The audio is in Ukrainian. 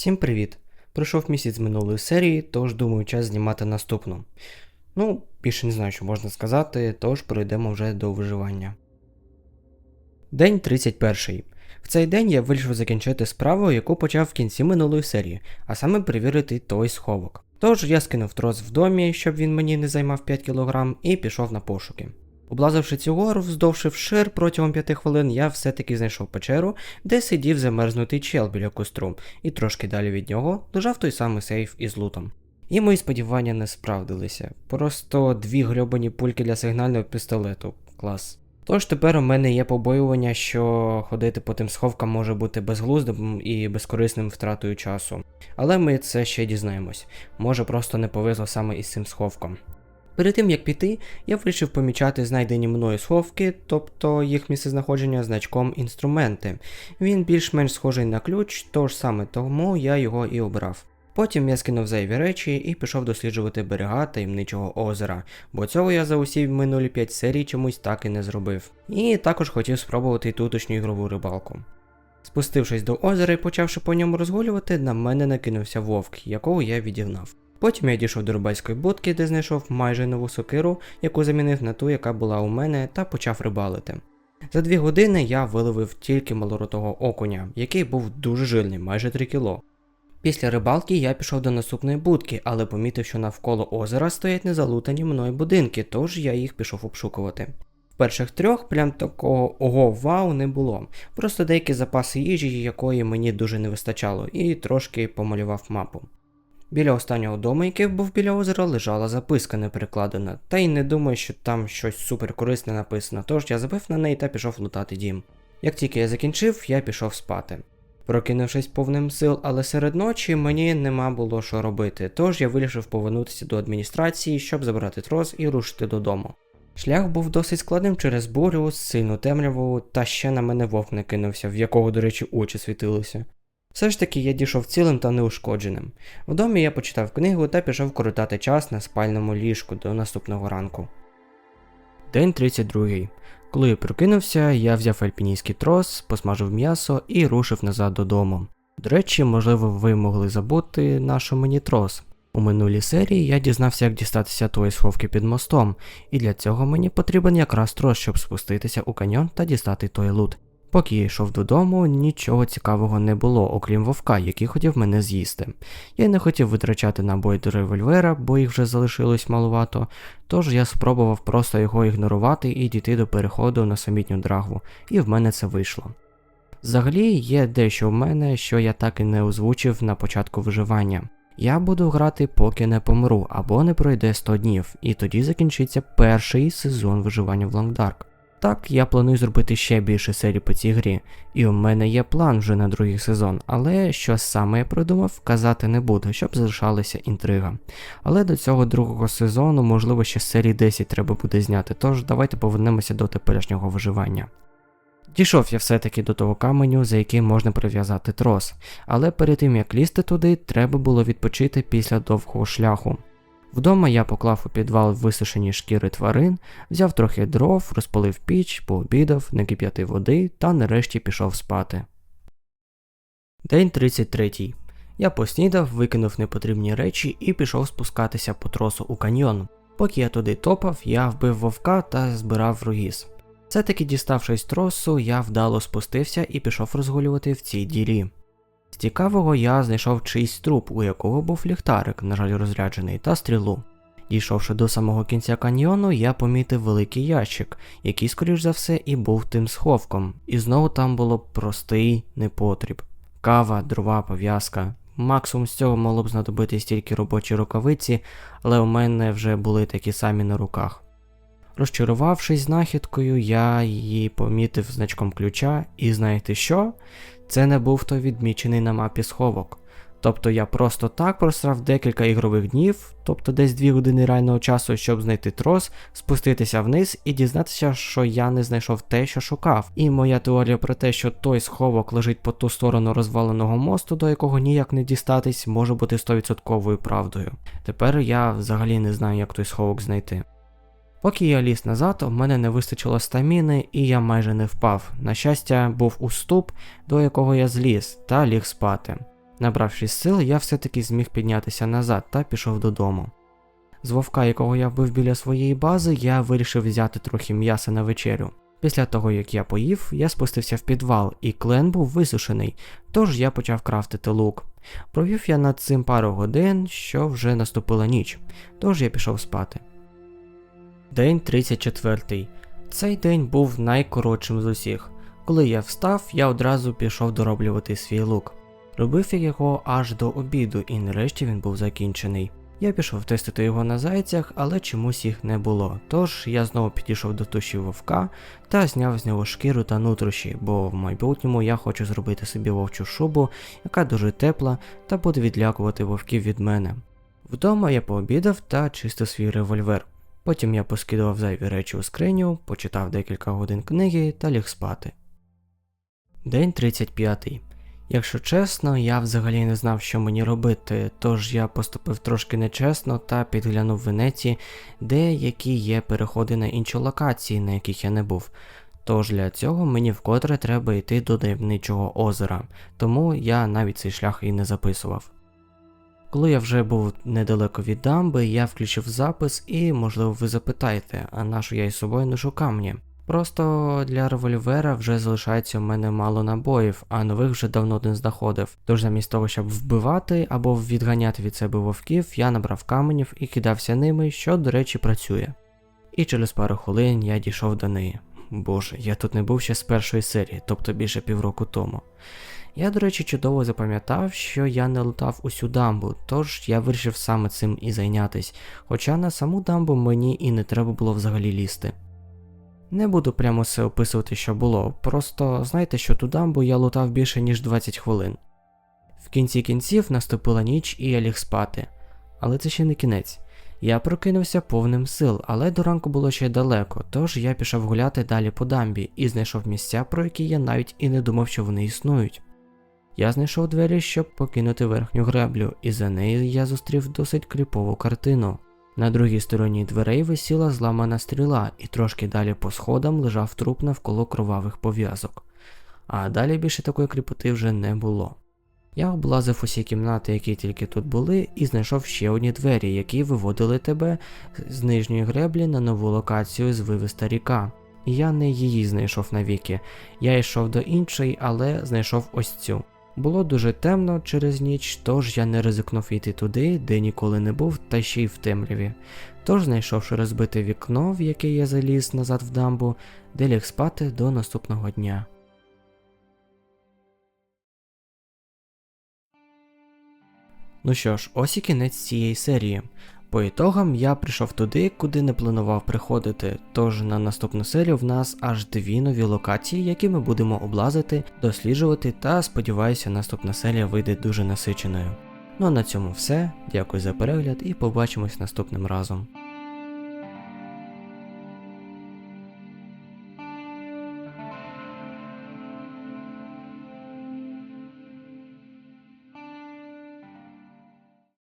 Всім привіт! Пройшов місяць з минулої серії, тож думаю, час знімати наступну. Ну, більше не знаю, що можна сказати, тож пройдемо вже до виживання. День 31. В цей день я вирішив закінчити справу, яку почав в кінці минулої серії, а саме перевірити той сховок. Тож я скинув трос в домі, щоб він мені не займав 5 кг, і пішов на пошуки. Облазивши цю гору, вздовж вшир протягом 5 хвилин, я все-таки знайшов печеру, де сидів замерзнутий чел біля костру, і трошки далі від нього лежав той самий сейф із лутом. І мої сподівання не справдилися. Просто дві грьобані пульки для сигнального пістолету. Клас. Тож тепер у мене є побоювання, що ходити по тим сховкам може бути безглуздим і безкорисним втратою часу. Але ми це ще дізнаємось. Може просто не повезло саме із цим сховком. Перед тим як піти, я вирішив помічати знайдені мною сховки, тобто їх місцезнаходження значком інструменти. Він більш-менш схожий на ключ, тож саме тому я його і обрав. Потім я скинув зайві речі і пішов досліджувати берега таємничого озера, бо цього я за усі минулі 5 серій чомусь так і не зробив. І також хотів спробувати й тутошню ігрову рибалку. Спустившись до озера і почавши по ньому розгулювати, на мене накинувся вовк, якого я відігнав. Потім я дійшов до рибальської будки, де знайшов майже нову сокиру, яку замінив на ту, яка була у мене, та почав рибалити. За дві години я виловив тільки малоротого окуня, який був дуже жирний, майже 3 кіло. Після рибалки я пішов до наступної будки, але помітив, що навколо озера стоять незалутані мною будинки, тож я їх пішов обшукувати. В перших трьох прям такого ого вау не було, просто деякі запаси їжі, якої мені дуже не вистачало, і трошки помалював мапу. Біля останнього дому, який був біля озера, лежала записка не перекладена, та й не думаю, що там щось суперкорисне написано, тож я забив на неї та пішов лутати дім. Як тільки я закінчив, я пішов спати. Прокинувшись повним сил, але серед ночі мені нема було що робити, тож я вирішив повернутися до адміністрації, щоб забрати трос і рушити додому. Шлях був досить складним через бурю, сильну темряву, та ще на мене вовк не кинувся, в якого, до речі, очі світилися. Все ж таки я дійшов цілим та неушкодженим. В домі я почитав книгу та пішов коротати час на спальному ліжку до наступного ранку. День 32. Коли я прокинувся, я взяв альпінійський трос, посмажив м'ясо і рушив назад додому. До речі, можливо, ви могли забути нашу мені трос. У минулій серії я дізнався, як дістатися тої сховки під мостом, і для цього мені потрібен якраз трос, щоб спуститися у каньйон та дістати той лут. Поки я йшов додому, нічого цікавого не було, окрім вовка, який хотів мене з'їсти. Я не хотів витрачати набої до револьвера, бо їх вже залишилось малувато, тож я спробував просто його ігнорувати і дійти до переходу на самітню драгву, і в мене це вийшло. Взагалі є дещо в мене, що я так і не озвучив на початку виживання. Я буду грати, поки не помру, або не пройде 100 днів, і тоді закінчиться перший сезон виживання в Лонгдарк. Так, я планую зробити ще більше серій по цій грі, і у мене є план вже на другий сезон, але що саме я придумав, казати не буду, щоб залишалася інтрига. Але до цього другого сезону, можливо, ще серії 10 треба буде зняти, тож давайте повернемося до теперішнього виживання. Дійшов я все-таки до того каменю, за яким можна прив'язати трос, але перед тим як лізти туди, треба було відпочити після довгого шляху. Вдома я поклав у підвал висушені шкіри тварин, взяв трохи дров, розпалив піч, пообідав, накип'ятив води та нарешті пішов спати. День 33. Я поснідав, викинув непотрібні речі і пішов спускатися по тросу у каньйон. Поки я туди топав, я вбив вовка та збирав ругіс. Все-таки діставшись тросу, я вдало спустився і пішов розгулювати в цій дірі. З цікавого я знайшов чийсь труп, у якого був ліхтарик, на жаль, розряджений, та стрілу. Дійшовши до самого кінця каньйону, я помітив великий ящик, який, скоріш за все, і був тим сховком, і знову там було простий непотріб. Кава, дрова, пов'язка. Максимум з цього могло б знадобитись тільки робочі рукавиці, але у мене вже були такі самі на руках. Розчарувавшись знахідкою, я її помітив значком ключа, і знаєте що? Це не був той відмічений на мапі сховок. Тобто я просто так просрав декілька ігрових днів, тобто десь 2 години реального часу, щоб знайти трос, спуститися вниз і дізнатися, що я не знайшов те, що шукав. І моя теорія про те, що той сховок лежить по ту сторону розваленого мосту, до якого ніяк не дістатись, може бути 100% правдою. Тепер я взагалі не знаю, як той сховок знайти. Поки я ліз назад, в мене не вистачило стаміни, і я майже не впав. На щастя, був уступ, до якого я зліз та ліг спати. Набравшись сил, я все-таки зміг піднятися назад та пішов додому. З вовка, якого я вбив біля своєї бази, я вирішив взяти трохи м'яса на вечерю. Після того, як я поїв, я спустився в підвал, і клен був висушений, тож я почав крафтити лук. Провів я над цим пару годин, що вже наступила ніч, тож я пішов спати. День 34. Цей день був найкоротшим з усіх. Коли я встав, я одразу пішов дороблювати свій лук. Робив я його аж до обіду, і нарешті він був закінчений. Я пішов тестити його на зайцях, але чомусь їх не було. Тож я знову підійшов до туші вовка та зняв з нього шкіру та нутрощі, бо в майбутньому я хочу зробити собі вовчу шубу, яка дуже тепла та буде відлякувати вовків від мене. Вдома я пообідав та чистив свій револьвер. Потім я поскидував зайві речі у скриню, почитав декілька годин книги та ліг спати. День 35. Якщо чесно, я взагалі не знав, що мені робити, тож я поступив трошки нечесно та підглянув в інеті, де які є переходи на інші локації, на яких я не був. Тож для цього мені вкотре треба йти до таємничого озера, тому я навіть цей шлях і не записував. Коли я вже був недалеко від дамби, я включив запис і, можливо, ви запитаєте, а нащо я із собою ношу камні? Просто для револьвера вже залишається в мене мало набоїв, а нових вже давно не знаходив. Тож замість того, щоб вбивати або відганяти від себе вовків, я набрав каменів і кидався ними, що, до речі, працює. І через пару хвилин я дійшов до неї. Боже, я тут не був ще з першої серії, тобто більше півроку тому. Я, до речі, чудово запам'ятав, що я не лутав усю дамбу, тож я вирішив саме цим і зайнятись, хоча на саму дамбу мені і не треба було взагалі лізти. Не буду прямо все описувати, що було, просто знайте, що ту дамбу я лутав більше ніж 20 хвилин. В кінці кінців наступила ніч і я ліг спати. Але це ще не кінець. Я прокинувся повним сил, але до ранку було ще далеко, тож я пішов гуляти далі по дамбі і знайшов місця, про які я навіть і не думав, що вони існують. Я знайшов двері, щоб покинути верхню греблю, і за нею я зустрів досить кріпову картину. На другій стороні дверей висіла зламана стріла, і трошки далі по сходам лежав труп навколо кровавих пов'язок. А далі більше такої кріпоти вже не було. Я облазив усі кімнати, які тільки тут були, і знайшов ще одні двері, які виводили тебе з нижньої греблі на нову локацію з вивиста ріка. І я не її знайшов навіки. Я йшов до іншої, але знайшов ось цю. Було дуже темно через ніч, тож я не ризикнув йти туди, де ніколи не був, та ще й в темряві. Тож, знайшовши розбите вікно, в яке я заліз назад в дамбу, де ліг спати до наступного дня. Ну що ж, ось і кінець цієї серії. По ітогам я прийшов туди, куди не планував приходити, тож на наступну серію в нас аж дві нові локації, які ми будемо облазити, досліджувати та сподіваюся, наступна серія вийде дуже насиченою. Ну а на цьому все. Дякую за перегляд і побачимось наступним разом.